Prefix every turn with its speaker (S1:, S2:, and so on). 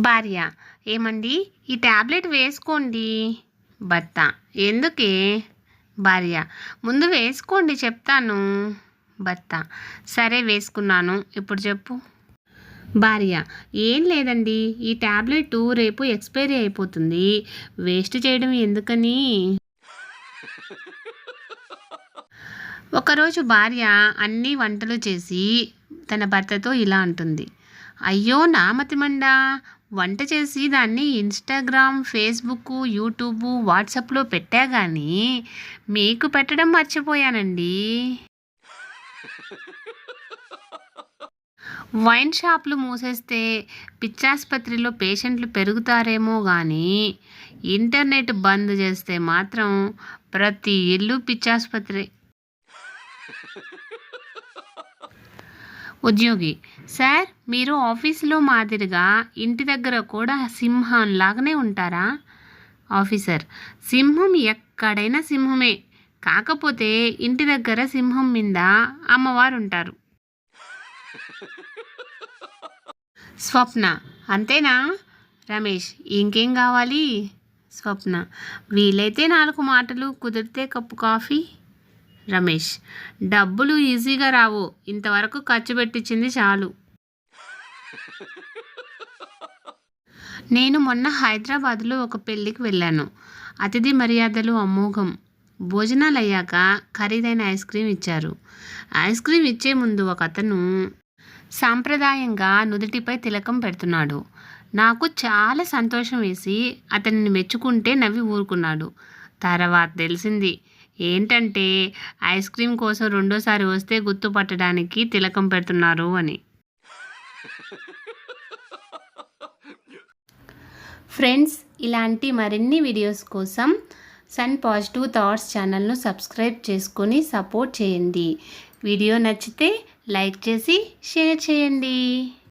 S1: భార్య ఏమండి? ఈ ట్యాబ్లెట్ వేసుకోండి. భర్త ఎందుకే? భార్య ముందు వేసుకోండి చెప్తాను. భర్త సరే వేసుకున్నాను. ఇప్పుడు చెప్పు. భార్య ఏం లేదండి. ఈ ట్యాబ్లెట్ రేపు ఎక్స్పైరీ అయిపోతుంది. వేస్ట్ చేయడం ఎందుకని? ఒకరోజు భార్య అన్ని వంటలు చేసి తన భర్తతో ఇలా అంటుంది. అయ్యో నామతిమండా వంట చేసి దాన్ని ఇన్స్టాగ్రామ్ ఫేస్బుక్ యూట్యూబ్ వాట్సాప్లో పెట్టా కానీ మీకు పెట్టడం మర్చిపోయానండి. వైన్ షాపులు మూసేస్తే పిచ్చాసుపత్రిలో పేషెంట్లు పెరుగుతారేమో కానీ ఇంటర్నెట్ బంద్ చేస్తే మాత్రం ప్రతి ఇల్లు పిచ్చాసుపత్రి. ఉద్యోగి. సార్ మీరు ఆఫీసులో మాదిరిగా ఇంటి దగ్గర కూడా సింహం లాగానే ఉంటారా? ఆఫీసర్. సింహం ఎక్కడైనా సింహమే. కాకపోతే ఇంటి దగ్గర సింహం మీద అమ్మవారు ఉంటారు స్వప్న. అంతేనా? రమేష్. ఇంకేం కావాలి? స్వప్న. వీలైతే నాలుగు మాటలు కుదిరితే కప్పు కాఫీ. రమేష్. డబ్బులు ఈజీగా రావు. ఇంతవరకు ఖర్చు పెట్టించింది చాలు. నేను మొన్న హైదరాబాద్లో ఒక పెళ్ళికి వెళ్ళాను. అతిథి మర్యాదలు అమోఘం. భోజనాలు అయ్యాక ఖరీదైన ఐస్ క్రీమ్ ఇచ్చారు. ఐస్ క్రీమ్ ఇచ్చే ముందు ఒక అతను సాంప్రదాయంగా నుదుటిపై తిలకం పెడుతున్నాడు. నాకు చాలా సంతోషం వేసి అతనిని మెచ్చుకుంటే నవ్వి ఊరుకున్నాడు. తర్వాత తెలిసింది ఏంటంటే ఐస్ క్రీమ్ కోసం రెండోసారి వస్తే గుర్తుపట్టడానికి తిలకం పెడుతున్నారు అని. ఫ్రెండ్స్ ఇలాంటి మరిన్ని వీడియోస్ కోసం సన్ పాజిటివ్ థాట్స్ ఛానల్ను సబ్స్క్రైబ్ చేసుకొని సపోర్ట్ చేయండి. వీడియో నచ్చితే లైక్ చేసి షేర్ చేయండి.